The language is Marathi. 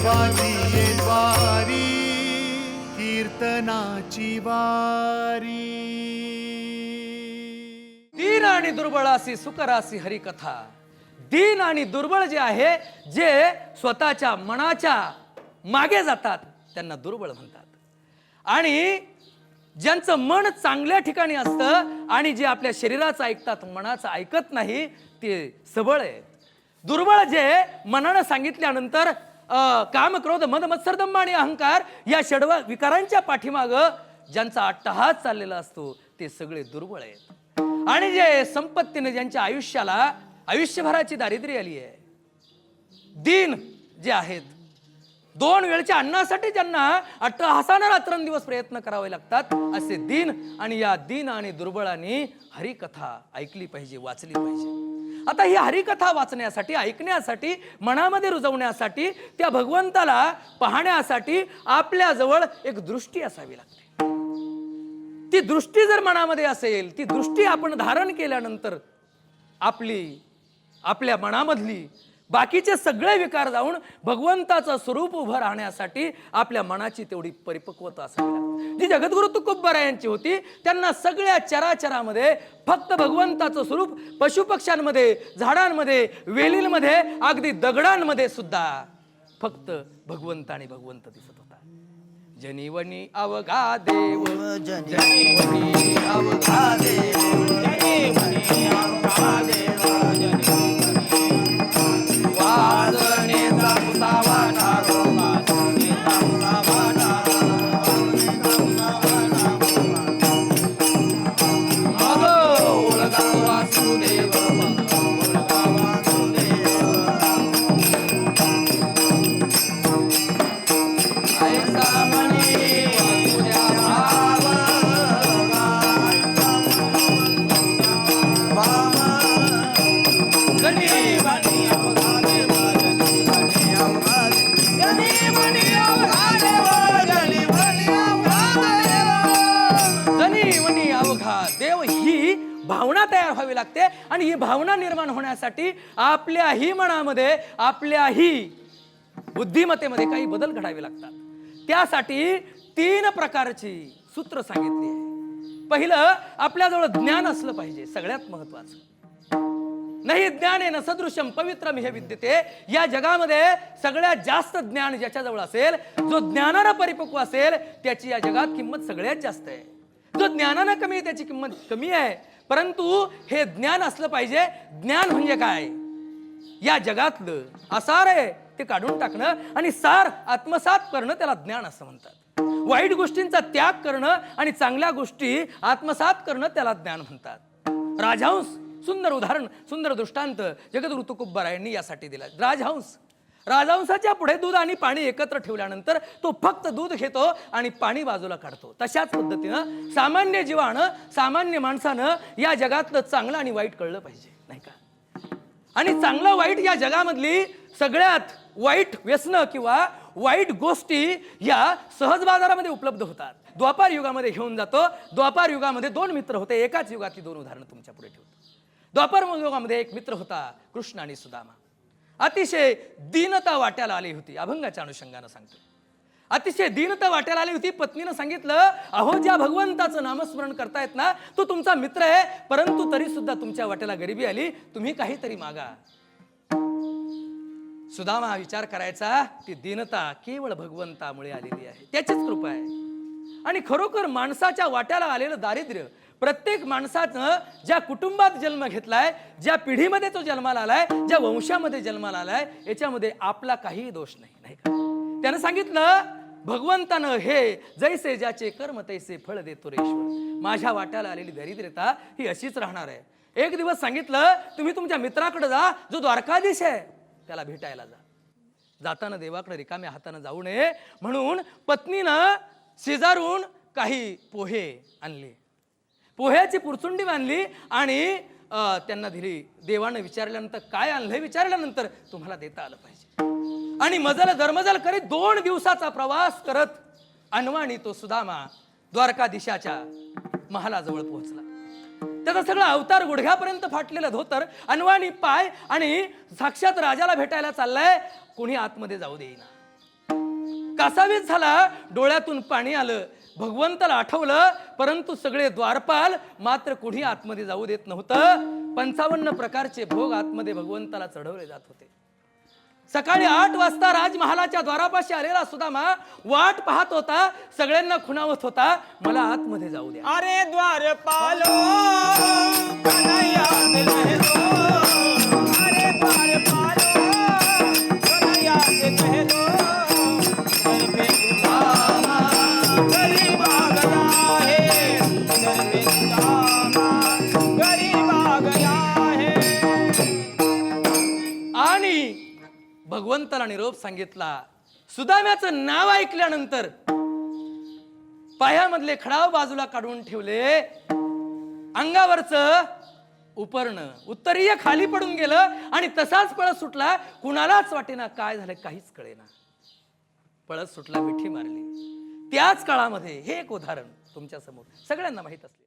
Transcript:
देवाची वारी कीर्तनाची वारी। दीन आणि दुर्बळासी सुकरासी हरिकथा. दीन आणि दुर्बळ जे आहे जे स्वतःच्या मनाच्या मागे जातात त्यांना दुर्बळ म्हणतात. आणि ज्यांचं मन चांगल्या ठिकाणी असतं आणि जे आपल्या शरीराचं ऐकतात मनाचं ऐकत नाही ते सबळ आहे दुर्बळ जे मनानं सांगितल्यानंतर काम क्रोध मद मत्सरदंभ आणि अहंकार या षडव विकारांच्या पाठीमागं ज्यांचा अट्टहास चाललेला असतो ते सगळे दुर्बळ आहेत. आणि जे संपत्तीने ज्यांच्या आयुष्याला आयुष्यभराची दारिद्र्य आली आहे दीन जे आहेत दोन वेळच्या अन्नासाठी ज्यांना अट्टहासानं रात्रंदिवस प्रयत्न करावे लागतात असे दिन आणि या दिन आणि दुर्बळांनी हरिकथा ऐकली पाहिजे वाचली पाहिजे. आता ही हरिकथा वाचण्यासाठी ऐकण्यासाठी मनामध्ये रुजवण्यासाठी त्या भगवंताला पाहण्यासाठी आपल्याजवळ एक दृष्टी असावी लागते. ती दृष्टी जर मनामध्ये असेल ती दृष्टी आपण धारण केल्यानंतर आपली आपल्या मनामधली बाकीचे सगळे विकार जाऊन भगवंताचं स्वरूप उभं राहण्यासाठी आपल्या मनाची तेवढी परिपक्वता असावी लागते. जी जगद्गुरु तुकोब्बरा यांची होती. त्यांना सगळ्या चराचरामध्ये फक्त भगवंताचं स्वरूप पशुपक्ष्यांमध्ये झाडांमध्ये वेलींमध्ये अगदी दगडांमध्ये सुद्धा फक्त भगवंत आणि भगवंत दिसत होता. जनिवनी अवघा देव जनिवनी अवघा देव वाजनेचा भावना तयार व्हावी लागते आणि ही भावना निर्माण होण्यासाठी आपल्याही मनामध्ये आपल्याही बुद्धिमत्तेमध्ये काही बदल घडावे लागतात. त्यासाठी तीन प्रकारची सूत्र सांगितली आहे. पहिलं आपल्याजवळ ज्ञान असलं पाहिजे सगळ्यात महत्वाचं नाही ज्ञान आहे ना पवित्र पवित्रम हे विद्यते. या जगामध्ये सगळ्यात जास्त ज्ञान ज्याच्याजवळ असेल जो ज्ञानानं परिपक्व असेल त्याची या जगात किंमत सगळ्यात जास्त आहे. जो ज्ञानानं कमी आहे त्याची किंमत कमी आहे. परंतु हे ज्ञान असलं पाहिजे. ज्ञान म्हणजे काय? या जगातलं असार आहे ते काढून टाकणं आणि सार आत्मसात करणं त्याला ज्ञान असं म्हणतात. वाईट गोष्टींचा त्याग करणं आणि चांगल्या गोष्टी आत्मसात करणं त्याला ज्ञान म्हणतात. राजहंस सुंदर उदाहरण सुंदर दृष्टांत जगद तुकोब्बारा यांनी यासाठी दिला. राजहंस राजहंसाच्या पुढे दूध आणि पाणी एकत्र ठेवल्यानंतर तो फक्त दूध घेतो आणि पाणी बाजूला काढतो. तशाच पद्धतीनं सामान्य जीवानं सामान्य माणसानं या जगातलं चांगलं आणि वाईट कळलं पाहिजे नाही का? आणि चांगलं वाईट या जगामधली सगळ्यात वाईट व्यसनं किंवा वाईट गोष्टी या सहज बाजारामध्ये उपलब्ध होतात. द्वापार युगामध्ये घेऊन जातो. द्वापार युगामध्ये दोन मित्र होते. एकाच युगातली दोन उदाहरणं तुमच्यापुढे ठेवतो. द्वापार युगामध्ये एक मित्र होता कृष्ण आणि सुदामा. अतिशय दीनता वाट्याला आली होती. अभंगाच्या अनुषंगानं सांगतो. अतिशय दीनता वाट्याला आली होती. पत्नीनं सांगितलं अहो ज्या भगवंताचं नामस्मरण करतायत ना तो तुमचा मित्र आहे. परंतु तरी सुद्धा तुमच्या वाट्याला गरिबी आली. तुम्ही काहीतरी मागा. सुदामा विचार करायचा ती दीनता केवळ भगवंतामुळे आलेली आहे. त्याचीच कृपा आहे. आणि खरोखर माणसाच्या वाट्याला आलेलं दारिद्र्य प्रत्येक माणसानं ज्या कुटुंबात जन्म घेतलाय ज्या पिढीमध्ये तो जन्माला आलाय ज्या वंशामध्ये जन्माला आलाय याच्यामध्ये आपला काहीही दोष नाही नाही का? त्यानं सांगितलं भगवंतानं हे जैसे ज्याचे कर्म तैसे फळ देतो रेश्वर माझ्या वाट्याला आलेली दरिद्रता ही अशीच राहणार आहे. एक दिवस सांगितलं तुम्ही तुमच्या मित्राकडे जा जो द्वारकाधीश आहे त्याला भेटायला जा. जाताना देवाकडे रिकाम्या हातानं जाऊ नये म्हणून पत्नीनं शेजारून काही पोहे आणले. पोह्याची पुरचुंडी बांधली आणि त्यांना दिली. देवानं विचारल्यानंतर काय आणलंय विचारल्यानंतर तुम्हाला देता आलं पाहिजे. आणि मजल दरमजल करीत दोन दिवसाचा प्रवास करत अनवाणी तो सुदामा द्वारकाधीशाच्या महालाजवळ पोहोचला. त्याचा सगळा अवतार गुडघ्यापर्यंत फाटलेलं धोतर अनवाणी पाय आणि साक्षात राजाला भेटायला चाललाय कोणी आतमध्ये जाऊ देईना. कासावीस झाला डोळ्यातून पाणी आलं. भगवंताला आठवलं परंतु सगळे द्वारपाल मात्र कुणी आतमध्ये जाऊ देत नव्हतं. पंचावन्न प्रकारचे भोग आतमध्ये भगवंताला चढवले जात होते. सकाळी आठ वाजता राजमहालाच्या द्वारापाशी आलेला सुदामा वाट पाहत होता सगळ्यांना खुणावत होता मला आतमध्ये जाऊ द्या. अरे द्वार भगवंताला निरोप सांगितला. सुदाम्याचं नाव ऐकल्यानंतर पायामधले खडाव बाजूला काढून ठेवले. अंगावरच उपरणं. उत्तरीय खाली पडून गेलं आणि तसाच पळत सुटला. कुणालाच वाटेना काय झालं काहीच कळेना. पळत सुटला मिठी मारली. त्याच काळामध्ये हे एक उदाहरण तुमच्यासमोर सगळ्यांना माहीत असले.